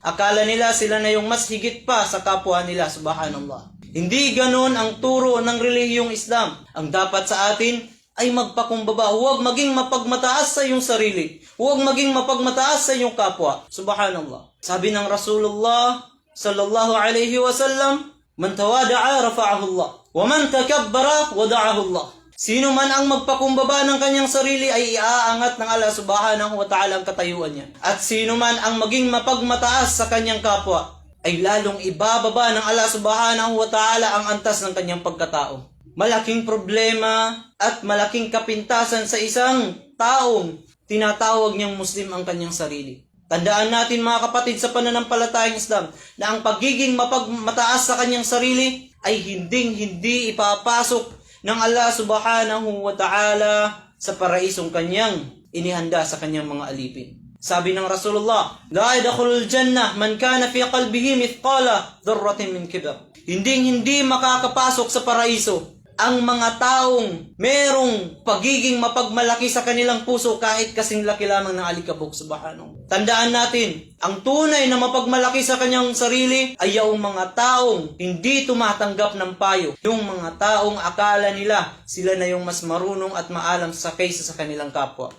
Akala nila sila na yung mas higit pa sa kapwa nila, subhanallah. Hindi ganon ang turo ng relihiyong Islam. Ang dapat sa atin ay magpakumbaba. Huwag maging mapagmataas sa iyong sarili. Huwag maging mapagmataas sa iyong kapwa. Subhanallah. Sabi ng Rasulullah sallallahu alayhi wa sallam, Man tawada'a rafa'ahu Allah. Wa man takabbara wada'ahu Allah. Sino man ang magpakumbaba ng kanyang sarili ay iaangat ng Allah subhanahu wa ta'ala ang katayuan niya. At sino man ang maging mapagmataas sa kanyang kapwa ay lalong ibababa ng Allah subhanahu wa ta'ala ang antas ng kanyang pagkatao. Malaking problema at malaking kapintasan sa isang taong tinatawag niyang Muslim ang kanyang sarili. Tandaan natin mga kapatid sa pananampalatayang Islam na ang pagiging mapagmataas sa kanyang sarili ay hinding hindi ipapasok ng Allah subhanahu wa ta'ala sa paraisong kanyang inihanda sa kanyang mga alipin. Sabi ng Rasulullah, La yadkhulul jannah man kana fi qalbihi mithqala dharratin min kibar. Hindi hindi makakapasok sa paraiso ang mga taong merong pagiging mapagmalaki sa kanilang puso kahit kasing laki lamang ng alikabok subhanahu. Tandaan natin, ang tunay na mapagmalaki sa kanyang sarili ay yung mga taong hindi tumatanggap ng payo. Yung mga taong akala nila sila na yung mas marunong at maalam sa kaysa sa kanilang kapwa.